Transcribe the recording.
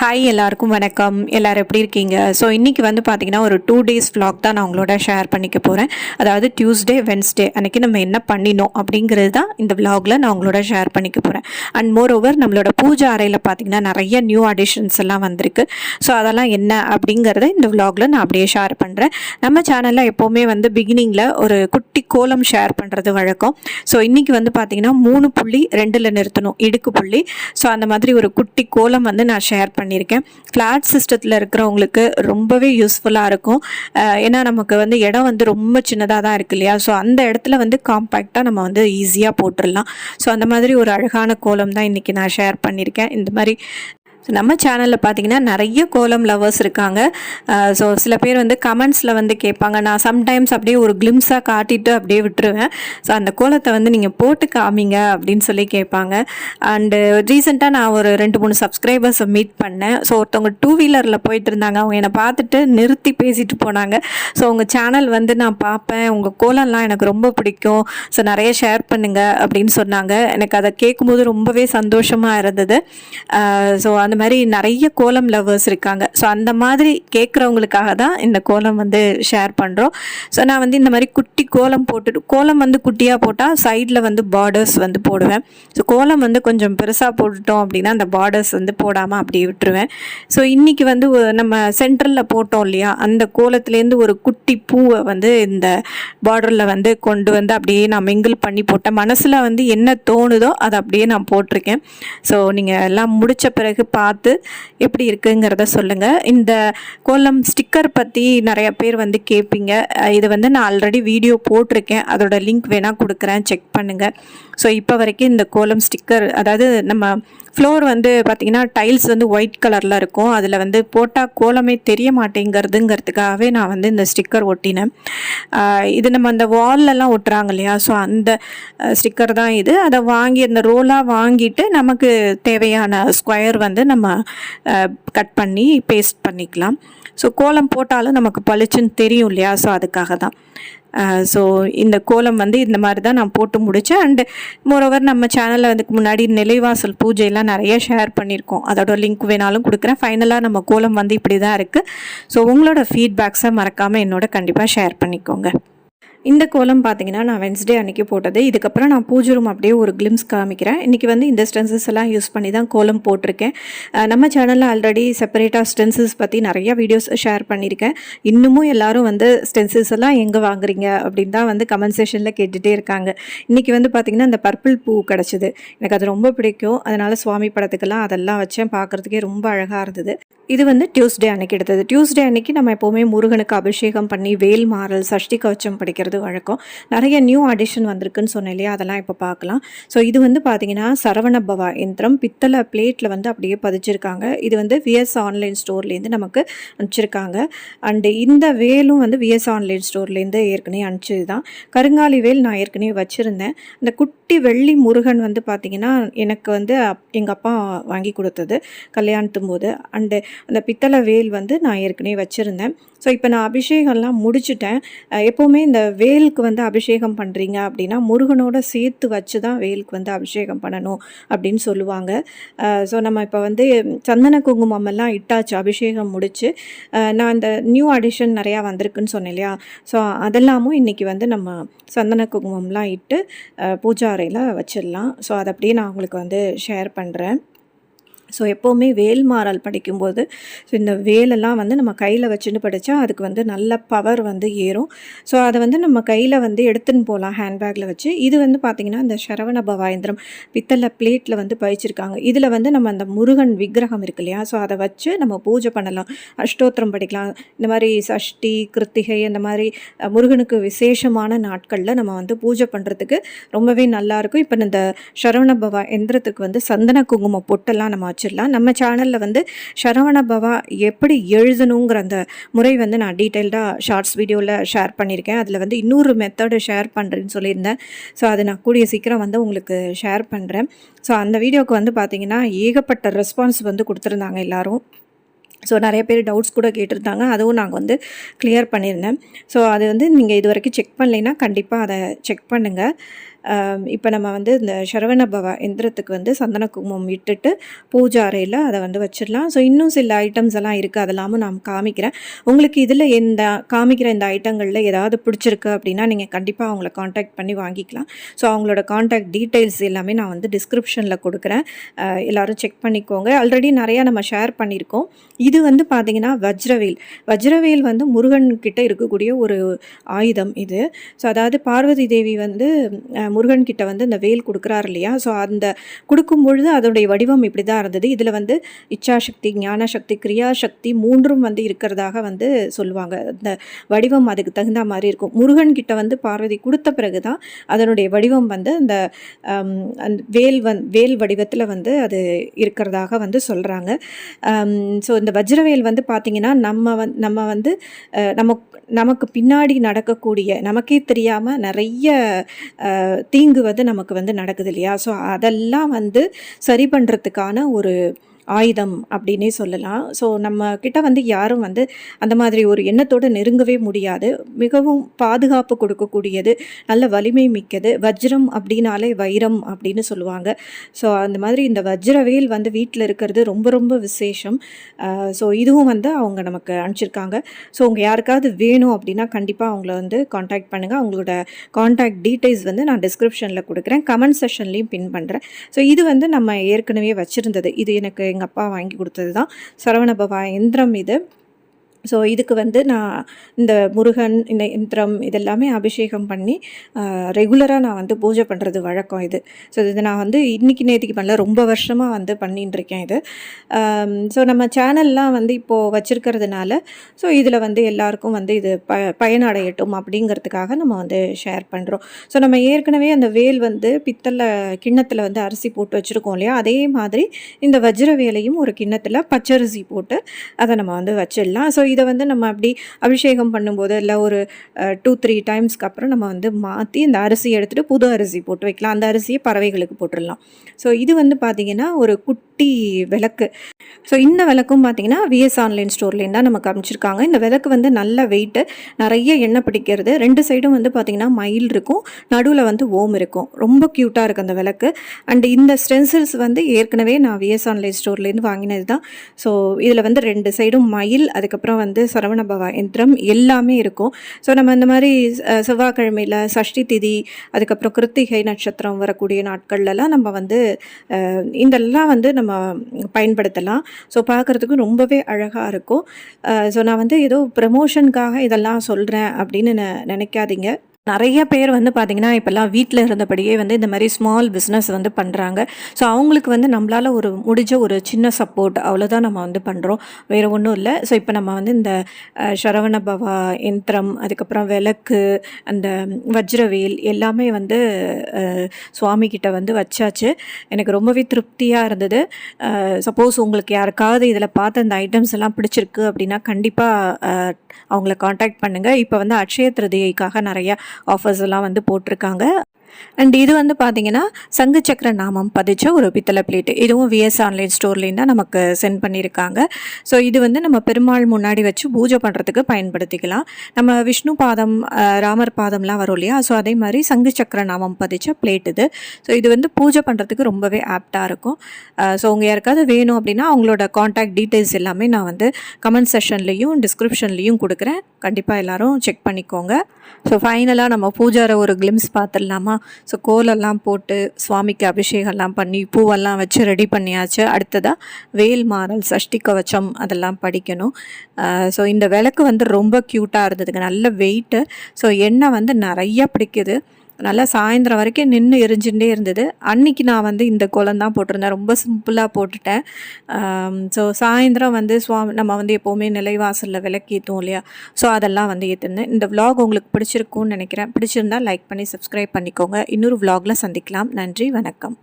Hi எல்லாருக்கும் வணக்கம். எல்லோரும் எப்படி இருக்கீங்க? ஸோ இன்றைக்கி வந்து பார்த்தீங்கன்னா ஒரு டூ டேஸ் vlog தான் நான் உங்களோட ஷேர் பண்ணிக்க போகிறேன் அதாவது டியூஸ்டே வென்ஸ்டே அன்றைக்கி நம்ம என்ன பண்ணினோம் அப்படிங்கிறது தான் இந்த vlogல நான் உங்களோட ஷேர் பண்ணிக்க போகிறேன் அண்ட் மோர் ஓவர் நம்மளோட பூஜை அறையில் பார்த்தீங்கன்னா நிறைய நியூ அடிஷன்ஸ் எல்லாம் வந்திருக்கு. ஸோ அதெல்லாம் என்ன அப்படிங்கிறத இந்த vlogல நான் அப்படியே ஷேர் பண்ணுறேன் நம்ம சேனலில் எப்போவுமே வந்து பிகினிங்கில் ஒரு குட்டி கோலம் ஷேர் பண்ணுறது வழக்கம். ஸோ இன்றைக்கி வந்து பார்த்தீங்கன்னா மூணு புள்ளி ரெண்டில் நிறுத்தணும். இடுக்கு புள்ளி. ஸோ அந்த மாதிரி ஒரு குட்டி கோலம் வந்து நான் ஷேர் பண்ணியிருக்கேன். ஃப்ளாட் சிஸ்டத்தில் இருக்கிறவங்களுக்கு ரொம்பவே யூஸ்ஃபுல்லாக இருக்கும். ஏன்னா நமக்கு வந்து இடம் வந்து ரொம்ப சின்னதாக தான் இருக்கு இல்லையா? ஸோ அந்த இடத்துல வந்து காம்பேக்டாக நம்ம வந்து ஈஸியாக போட்டுடலாம். ஸோ அந்த மாதிரி ஒரு அழகான கோலம் தான் இன்றைக்கி நான் ஷேர் பண்ணியிருக்கேன். இந்த மாதிரி நம்ம சேனலில் பார்த்தீங்கன்னா நிறைய கோலம் லவர்ஸ் இருக்காங்க. ஸோ சில பேர் வந்து கமெண்ட்ஸில் வந்து கேட்பாங்க. நான் சம்டைம்ஸ் அப்படியே ஒரு கிளிம்ஸாக காட்டிட்டு அப்படியே விட்டுருவேன். ஸோ அந்த கோலத்தை வந்து நீங்கள் போட்டு காமிங்க அப்படின்னு சொல்லி கேட்பாங்க. அண்டு ரீசெண்டாக நான் ஒரு ரெண்டு மூணு சப்ஸ்கிரைபர்ஸை மீட் பண்ணேன். ஸோ ஒருத்தவங்க டூ வீலரில் போயிட்டு இருந்தாங்க. அவங்க என்னை பார்த்துட்டு நிறுத்தி பேசிட்டு போனாங்க. ஸோ உங்கள் சேனல் வந்து நான் பார்ப்பேன். உங்கள் கோலம்லாம் எனக்கு ரொம்ப பிடிக்கும். ஸோ நிறைய ஷேர் பண்ணுங்கள் அப்படின்னு சொன்னாங்க. எனக்கு அதை கேட்கும்போது ரொம்பவே சந்தோஷமாக இருந்தது. ஸோ அந்த அந்த மாதிரி நிறைய கோலம் லவர்ஸ் இருக்காங்க. ஸோ அந்த மாதிரி கேட்குறவங்களுக்காக தான் இந்த கோலம் வந்து ஷேர் பண்ணுறோம் ஸோ நான் வந்து இந்த மாதிரி குட்டி கோலம் போட்டுட்டு கோலம் வந்து குட்டியாக போட்டால் சைடில் வந்து பார்டர்ஸ் வந்து போடுவேன். ஸோ கோலம் வந்து கொஞ்சம் பெருசாக போட்டுட்டோம் அப்படின்னா அந்த பார்டர்ஸ் வந்து போடாமல் அப்படியே விட்டுருவேன். ஸோ இன்றைக்கி வந்து நம்ம சென்டரில் போட்டோம் இல்லையா? அந்த கோலத்துலேருந்து ஒரு குட்டி பூவை வந்து இந்த பார்டரில் வந்து கொண்டு வந்து அப்படியே நான் மிங்கிள் பண்ணி போட்டேன். மனசில் வந்து என்ன தோணுதோ அதை அப்படியே நான் போட்டிருக்கேன். ஸோ நீங்கள் எல்லாம் முடித்த பிறகு பார்த்து எப்படி இருக்குங்கிறத சொல்லுங்கள் இந்த கோலம் ஸ்டிக்கர் பற்றி நிறைய பேர் வந்து கேட்பீங்க இது வந்து நான் ஆல்ரெடி வீடியோ போட்டிருக்கேன். அதோட லிங்க் வேணால் கொடுக்குறேன். செக் பண்ணுங்கள் ஸோ இப்போ வரைக்கும் இந்த கோலம் ஸ்டிக்கர் அதாவது நம்ம ஃப்ளோர் வந்து பார்த்திங்கன்னா டைல்ஸ் வந்து ஒயிட் கலரில் இருக்கும். அதில் வந்து போட்டால் கோலமே தெரிய மாட்டேங்கிறதுங்கிறதுக்காகவே நான் வந்து இந்த ஸ்டிக்கர் ஒட்டினேன். இது நம்ம அந்த வால்லலாம் ஒட்டுறாங்க இல்லையா? ஸோ அந்த ஸ்டிக்கர் தான் இது. அதை வாங்கி அந்த ரோலாக வாங்கிட்டு நமக்கு தேவையான ஸ்கொயர் வந்து நம்ம கட் பண்ணி பேஸ்ட் பண்ணிக்கலாம். ஸோ கோலம் போட்டாலும் நமக்கு பளிச்சுன்னு தெரியும் இல்லையா? ஸோ அதுக்காக தான். ஸோ இந்த கோலம் வந்து இந்த மாதிரி தான் நான் போட்டு முடித்தேன் அண்டு மோரோவர் நம்ம சேனலில் அதுக்கு முன்னாடி நிலைவாசல் பூஜையெல்லாம் நிறைய ஷேர் பண்ணியிருக்கோம். அதோட லிங்க் வேணாலும் கொடுக்குறேன். ஃபைனலாக நம்ம கோலம் வந்து இப்படி தான் இருக்குது ஸோ உங்களோட ஃபீட்பேக்ஸை மறக்காமல் என்னோட கண்டிப்பாக ஷேர் பண்ணிக்கோங்க. இந்த கோலம் பார்த்தீங்கன்னா நான் வென்ஸ்டே அன்னைக்கு போட்டது. இதுக்கப்புறம் நான் பூஜை ரூம் அப்படியே ஒரு கிளிம்ஸ் காமிக்கிறேன். இன்றைக்கி வந்து இந்த ஸ்டென்சஸ் எல்லாம் யூஸ் பண்ணி தான் கோலம் போட்டிருக்கேன். நம்ம சேனலில் ஆல்ரெடி செப்பரேட்டாக ஸ்டென்சஸ் பற்றி நிறைய வீடியோஸ் ஷேர் பண்ணியிருக்கேன். இன்னமும் எல்லாரும் வந்து ஸ்டென்சஸ் எல்லாம் எங்கே வாங்குறீங்க அப்படின்னு தான் வந்து கமெண்ட் செஷனில் கேட்டுகிட்டே இருக்காங்க. இன்றைக்கி வந்து பார்த்திங்கன்னா அந்த பர்பிள் பூ கிடச்சிது. எனக்கு அது ரொம்ப பிடிக்கும். அதனால் சுவாமி படத்துக்கெல்லாம் அதெல்லாம் வச்சேன். பார்க்குறதுக்கே ரொம்ப அழகாக இருந்தது. இது வந்து டியூஸ்டே அன்னைக்கு எடுத்தது. டியூஸ்டே அன்னைக்கு நம்ம எப்போவுமே முருகனுக்கு அபிஷேகம் பண்ணி வேல் மாறல் சஷ்டி கவச்சம் படிக்கிறது வழக்கம். நிறைய நியூ ஆடிஷன் வந்திருக்குன்னு சொன்னேன் இல்லையா? அதெல்லாம் இப்போ பார்க்கலாம். ஸோ இது வந்து பார்த்தீங்கன்னா சரவணபவா எந்திரம் பித்தளை பிளேட்டில் வந்து அப்படியே பதிச்சிருக்காங்க. இது வந்து விஎஸ் ஆன்லைன் ஸ்டோர்லேருந்து நமக்கு அனுப்பிச்சிருக்காங்க. அண்டு இந்த வேலும் வந்து விஎஸ் ஆன்லைன் ஸ்டோர்லேருந்து ஏற்கனவே அனுப்பிச்சது தான் கருங்காலி வேல் நான் ஏற்கனவே வச்சுருந்தேன். இந்த குட்டி வெள்ளி முருகன் வந்து பார்த்திங்கன்னா எனக்கு வந்து எங்கள் அப்பா வாங்கி கொடுத்தது கல்யாணத்தும் போது அண்டு அந்த பித்தளை வேல் வந்து நான் ஏற்கனவே வச்சுருந்தேன். ஸோ இப்போ நான் அபிஷேகம்லாம் முடிச்சுட்டேன். எப்போவுமே இந்த வேலுக்கு வந்து அபிஷேகம் பண்ணுறீங்க அப்படின்னா முருகனோட சேர்த்து வச்சு தான் வேலுக்கு வந்து அபிஷேகம் பண்ணணும் அப்படின்னு சொல்லுவாங்க. ஸோ நம்ம இப்போ வந்து சந்தன குங்குமம் எல்லாம் இட்டாச்சு அபிஷேகம் முடிச்சு. நான் இந்த நியூ அடிஷன் நிறையா வந்திருக்குன்னு சொன்னேன் இல்லையா? ஸோ அதெல்லாமும் இன்றைக்கி வந்து நம்ம சந்தன குங்குமம்லாம் இட்டு பூஜா அறையில் வச்சிடலாம். ஸோ அதை அப்படியே நான் உங்களுக்கு வந்து ஷேர் பண்ணுறேன் ஸோ எப்போவுமே வேல் மாறல் படிக்கும்போது ஸோ இந்த வேலெல்லாம் வந்து நம்ம கையில் வச்சுன்னு படித்தா அதுக்கு வந்து நல்ல பவர் வந்து ஏறும். ஸோ அதை வந்து நம்ம கையில் வந்து எடுத்துன்னு போகலாம் ஹேண்ட்பேக்கில் வச்சு. இது வந்து பார்த்திங்கன்னா இந்த சரவண பவாயந்திரம் பித்தளை பிளேட்டில் வந்து பயிச்சிருக்காங்க. இதில் வந்து நம்ம அந்த முருகன் விக்கிரகம் இருக்கு இல்லையா? ஸோ அதை வச்சு நம்ம பூஜை பண்ணலாம். அஷ்டோத்திரம் படிக்கலாம். இந்த மாதிரி சஷ்டி கிருத்திகை அந்த மாதிரி முருகனுக்கு விசேஷமான நாட்களில் நம்ம வந்து பூஜை பண்ணுறதுக்கு ரொம்பவே நல்லாயிருக்கும் இப்போ இந்த சரவண பவா எந்திரத்துக்கு வந்து சந்தன குங்குமம் பொட்டெல்லாம் நம்ம வச்சிடலாம் நம்ம சேனலில் வந்து சரவண பவா எப்படி எழுதணுங்கிற அந்த முறை வந்து நான் டீட்டெயில்டாக ஷார்ட்ஸ் வீடியோவில் ஷேர் பண்ணியிருக்கேன். அதில் வந்து இன்னொரு மெத்தடு ஷேர் பண்ணுறேன்னு சொல்லியிருந்தேன். ஸோ அதை நான் கூடிய சீக்கிரம் வந்து உங்களுக்கு ஷேர் பண்ணுறேன் ஸோ அந்த வீடியோவுக்கு வந்து பார்த்திங்கன்னா ஏகப்பட்ட ரெஸ்பான்ஸ் வந்து கொடுத்துருந்தாங்க எல்லாரும். ஸோ நிறைய பேர் டவுட்ஸ் கூட கேட்டிருந்தாங்க. அதுவும் நாங்கள் வந்து கிளியர் பண்ணியிருந்தேன். ஸோ அது வந்து நீங்கள் இது வரைக்கும் செக் பண்ணலைன்னா கண்டிப்பாக அதை செக் பண்ணுங்கள் இப்போ நம்ம வந்து இந்த சரவண பவ எந்திரத்துக்கு வந்து சந்தன குங்குமம் இட்டுட்டு பூஜா அறையில் அதை வந்து வச்சிடலாம். ஸோ இன்னும் சில ஐட்டம்ஸ் எல்லாம் இருக்குது அதெல்லாமும் நான் காமிக்கிறேன். உங்களுக்கு இதில் இந்த காமிக்கிற இந்த ஐட்டங்களில் ஏதாவது பிடிச்சிருக்கு அப்படின்னா நீங்கள் கண்டிப்பாக அவங்கள காண்டாக்ட் பண்ணி வாங்கிக்கலாம். ஸோ அவங்களோட காண்டாக்ட் டீட்டெயில்ஸ் எல்லாமே நான் வந்து டிஸ்கிரிப்ஷனில் கொடுக்குறேன். எல்லோரும் எல்லாரும் செக் பண்ணிக்கோங்க. ஆல்ரெடி நிறையா நம்ம ஷேர் பண்ணியிருக்கோம். இது வந்து பார்த்திங்கன்னா வஜ்ரவேல். வஜ்ரவேல் வந்து முருகன் கிட்ட இருக்கக்கூடிய ஒரு ஆயுதம் இது. ஸோ அதாவது பார்வதி தேவி வந்து முருகன்கிட்ட முருகன் கிட்ட வந்து இந்த வேல் கொடுக்குறாரு இல்லையா? ஸோ அந்த கொடுக்கும் பொழுது அதோடைய வடிவம் இப்படி தான் இருந்தது. இதில் வந்து இச்சாசக்தி ஞானசக்தி கிரியாசக்தி மூன்றும் வந்து இருக்கிறதாக வந்து சொல்லுவாங்க. அந்த வடிவம் அதுக்கு தகுந்த மாதிரி இருக்கும். முருகன் கிட்ட வந்து பார்வதி கொடுத்த பிறகு தான் அதனுடைய வடிவம் வந்து அந்த அந்த வேல் வந் வேல் வடிவத்தில் வந்து அது இருக்கிறதாக வந்து சொல்கிறாங்க ஸோ இந்த வஜ்ரவேல் வந்து பார்த்திங்கன்னா நம்ம வந் நம்ம வந்து அஹ், நமக்கு நமக்கு பின்னாடி நடக்கக்கூடிய நமக்கே தெரியாமல் நிறைய தீங்கு வந்து நமக்கு வந்து நடக்குது இல்லையா? ஸோ அதெல்லாம் வந்து சரி பண்ணுறதுக்கான ஒரு ஆயுதம் அப்படின்னே சொல்லலாம். ஸோ நம்ம கிட்ட வந்து யாரும் வந்து அந்த மாதிரி ஒரு எண்ணத்தோடு நெருங்கவே முடியாது. மிகவும் பாதுகாப்பு கொடுக்கக்கூடியது நல்ல வலிமை மிக்கது. வஜ்ரம் அப்படின்னாலே வைரம் அப்படின்னு சொல்லுவாங்க. ஸோ அந்த மாதிரி இந்த வஜ்ரவேல் வந்து வீட்டில் இருக்கிறது ரொம்ப ரொம்ப விசேஷம். ஸோ இதுவும் வந்து அவங்க நமக்கு அனுப்பிச்சிருக்காங்க. ஸோ உங்கள் யாருக்காவது வேணும் அப்படின்னா கண்டிப்பாக அவங்கள வந்து காண்டாக்ட் பண்ணுங்கள் அவங்களோட காண்டாக்ட் டீட்டெயில்ஸ் வந்து நான் டிஸ்கிரிப்ஷனில் கொடுக்குறேன். கமெண்ட் செஷன்லேயும் பின் பண்ணுறேன் ஸோ இது வந்து நம்ம ஏற்கனவே வச்சுருந்தது. இது எனக்கு எங்கள் அப்பா வாங்கி கொடுத்தது தான் சரவணபவா எந்திரம் இது. ஸோ இதுக்கு வந்து நான் இந்த முருகன் இந்த இந்திரம் இதெல்லாமே அபிஷேகம் பண்ணி ரெகுலராக நான் வந்து பூஜை பண்ணுறது வழக்கம் இது. ஸோ இது நான் வந்து இன்றைக்கி நேற்றுக்கு பண்ணல ரொம்ப வருஷமாக வந்து பண்ணிட்டுருக்கேன் இது. ஸோ நம்ம சேனல்லாம் வந்து இப்போது வச்சுருக்கிறதுனால ஸோ இதில் வந்து எல்லாருக்கும் வந்து இது ப பயனடையட்டும் அப்படிங்கிறதுக்காக நம்ம வந்து ஷேர் பண்ணுறோம் ஸோ நம்ம ஏற்கனவே அந்த வேல் வந்து பித்தளை கிண்ணத்தில் வந்து அரிசி போட்டு வச்சுருக்கோம் இல்லையா? அதே மாதிரி இந்த வஜ்ர வேலையும் ஒரு கிண்ணத்தில் பச்சரிசி போட்டு அதை நம்ம வந்து வச்சிடலாம். ஸோ இதை வந்து நம்ம அப்படி அபிஷேகம் பண்ணும்போது இல்லை ஒரு டூ த்ரீ டைம்ஸ்க்கு அப்புறம் நம்ம வந்து மாற்றி இந்த அரிசியை எடுத்துகிட்டு புது அரிசி போட்டு வைக்கலாம். அந்த அரிசியை பறவைகளுக்கு போட்டுடலாம். ஸோ இது வந்து பார்த்திங்கன்னா ஒரு குட்டி விளக்கு. ஸோ இந்த விளக்கும் பார்த்திங்கன்னா விஎஸ் ஆன்லைன் ஸ்டோர்லேருந்து தான் நமக்கு அமைச்சிருக்காங்க. இந்த விளக்கு வந்து நல்ல வெயிட்டு நிறைய எண்ணெய் பிடிக்கிறது. ரெண்டு சைடும் வந்து பார்த்திங்கன்னா மயில் இருக்கும். நடுவில் வந்து ஓம் இருக்கும். ரொம்ப க்யூட்டாக இருக்குது அந்த விளக்கு. அண்ட் இந்த ஸ்டென்சில்ஸ் வந்து ஏற்கனவே நான் விஎஸ் ஆன்லைன் ஸ்டோர்லேருந்து வாங்கினது தான். ஸோ இதில் வந்து ரெண்டு சைடும் மயில் அதுக்கப்புறம் வந்து சரவணபவா யந்திரம் எல்லாமே இருக்கும். ஸோ நம்ம இந்த மாதிரி செவ்வாய்க்கிழமையில் சஷ்டி திதி அதுக்கப்புறம் கிருத்திகை நட்சத்திரம் வரக்கூடிய நாட்கள்லலாம் நம்ம வந்து இதெல்லாம் வந்து நம்ம பயன்படுத்தலாம். ஸோ பார்க்குறதுக்கு ரொம்பவே அழகாக இருக்கும். ஸோ நான் வந்து ஏதோ ப்ரமோஷனுக்காக இதெல்லாம் சொல்கிறேன் அப்படின்னு நெ நினைக்காதீங்க. நிறைய பேர் வந்து பார்த்திங்கன்னா இப்போல்லாம் வீட்டில் இருந்தபடியே வந்து இந்த மாதிரி ஸ்மால் பிஸ்னஸ் வந்து பண்ணுறாங்க ஸோ அவங்களுக்கு வந்து நம்மளால் ஒரு முடிஞ்ச ஒரு சின்ன சப்போர்ட் அவ்வளோதான் நம்ம வந்து பண்ணுறோம் வேறு ஒன்றும் இல்லை. ஸோ இப்போ நம்ம வந்து இந்த சரவண பவா எந்திரம் அதுக்கப்புறம் விளக்கு அந்த வஜ்ரவேல் எல்லாமே வந்து சுவாமிக்கிட்ட வந்து வச்சாச்சு. எனக்கு ரொம்பவே திருப்தியாக இருந்தது. சப்போஸ் உங்களுக்கு யாருக்காவது இதில் பார்த்த இந்த ஐட்டம்ஸ் எல்லாம் பிடிச்சிருக்கு அப்படின்னா கண்டிப்பாக அவங்கள காண்டாக்ட் பண்ணுங்கள் இப்போ வந்து அட்சய திருதியைக்காக நிறையா ஆஃபர்ஸ் எல்லாம் வந்து போட்டிருக்காங்க. அண்ட் இது வந்து பார்த்தீங்கன்னா சங்கு சக்கர நாமம் பதிச்ச ஒரு பித்தளை பிளேட்டு இதுவும் விஎஸ் ஆன்லைன் ஸ்டோர்லேருந்து தான் நமக்கு சென்ட் பண்ணியிருக்காங்க ஸோ இது வந்து நம்ம பெருமாள் முன்னாடி வச்சு பூஜை பண்ணுறதுக்கு பயன்படுத்திக்கலாம். நம்ம விஷ்ணு பாதம் ராமர் பாதம்லாம் வரும் இல்லையா? ஸோ அதே மாதிரி சங்கு சக்கர நாமம் பதிச்ச பிளேட் இது. ஸோ இது வந்து பூஜை பண்ணுறதுக்கு ரொம்பவே ஆப்டாக இருக்கும். ஸோ உங்கள் யாருக்காவது வேணும் அப்படின்னா அவங்களோட காண்டாக்ட் டீட்டெயில்ஸ் எல்லாமே நான் வந்து கமெண்ட் செஷன்லேயும் டிஸ்கிரிப்ஷன்லேயும் கொடுக்குறேன். கண்டிப்பாக எல்லோரும் செக் பண்ணிக்கோங்க. ஸோ ஃபைனலாக நம்ம பூஜாரை ஒரு கிளிம்ஸ் பார்த்துடலாமா? ஸோ கோலெல்லாம் போட்டு சுவாமிக்கு அபிஷேகம்லாம் பண்ணி பூவெல்லாம் வச்சு ரெடி பண்ணியாச்சு. அடுத்ததாக வேல் மாறல் சஷ்டி கவச்சம் அதெல்லாம் படிக்கணும். ஸோ இந்த விளக்கு வந்து ரொம்ப க்யூட்டாக இருந்ததுங்க. நல்ல வெயிட்டு ஸோ எண்ணெய் வந்து நிறைய பிடிக்குது. நல்லா சாயந்தரம் வரைக்கும் நின்று எரிஞ்சுட்டே இருந்தது. அன்னைக்கு நான் வந்து இந்த கோலம் தான் போட்டிருந்தேன். ரொம்ப சிம்பிளாக போட்டுட்டேன். ஸோ சாயந்தரம் வந்து சுவாமி நம்ம வந்து எப்போவுமே நிலைவாசலில் விளக்கேற்றுவோம் இல்லையா? ஸோ அதெல்லாம் வந்து ஏற்றிருந்தேன் இந்த விலாக் உங்களுக்கு பிடிச்சிருக்கும்னு நினைக்கிறேன். பிடிச்சிருந்தா லைக் பண்ணி சப்ஸ்கிரைப் பண்ணிக்கோங்க. இன்னொரு விலாகில் சந்திக்கலாம். நன்றி வணக்கம்.